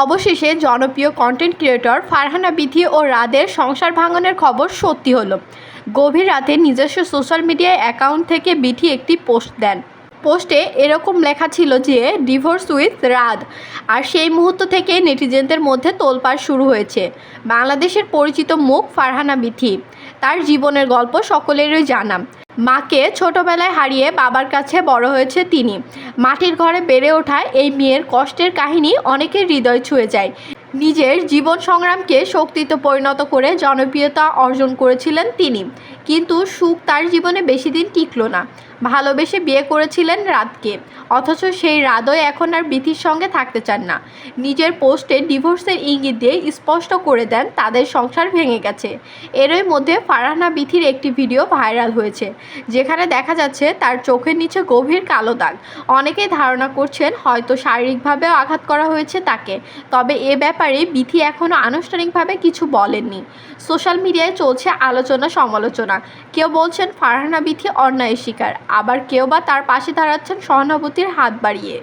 অবশেষে জনপ্রিয় content creator Farhana Bithi ও রাদের সংসার ভাঙনের খবর সত্যি হলো। গভীর রাতে নিজস্ব সোশ্যাল মিডিয়া অ্যাকাউন্ট থেকে বিথি একটি পোস্ট দেন। পোস্টে এরকম লেখা ছিল যে ডিভোর্স উইথ রাদ আর সেই মুহূর্ত থেকে নেটিজেনদের মধ্যে তোলপাড় শুরু হয়েছে। বাংলাদেশের পরিচিত মুখ ফারহানা বিথি। তার জীবনের গল্প সকলেরই জানা। মাকে ছোটবেলায় হারিয়ে বাবার কাছে বড় হয়েছে তিনি। মাটির ঘরে বেড়ে ওঠা এই মেয়ের কষ্টের কাহিনী অনেকের হৃদয় ছুঁয়ে যায়। নিজের জীবন সংগ্রামকে শক্তিতে পরিণত করে জনপ্রিয়তা অর্জন করেছিলেন তিনি। কিন্তু সুখ তার জীবনে বেশি দিন টিকল না। ভালোবেসে বিয়ে করেছিলেন রাতকে। অথচ সেই রাদও এখন আর বিথির সঙ্গে থাকতে চান না। নিজের পোস্টে ডিভোর্সের ইঙ্গিত দিয়ে স্পষ্ট করে দেন, তাদের সংসার ভেঙে গেছে। এরই মধ্যে ফারহানা বিথির একটি ভিডিও ভাইরাল হয়েছে, যেখানে দেখা যাচ্ছে তার চোখের নিচে গভীর কালো দাগ। অনেকেই ধারণা করছেন হয়তো শারীরিকভাবেও আঘাত করা হয়েছে তাকে, তবে এ ব্যাপারে বিথি এখনও আনুষ্ঠানিকভাবে কিছু বলেননি। সোশ্যাল মিডিয়ায় চলছে আলোচনা সমালোচনা। কেউ বলছেন ফারহানা বিথি অন্যায়ের শিকার, আবার কেউ বা তার পাশে দাঁড়াচ্ছেন সহানুভূতির হাত বাড়িয়ে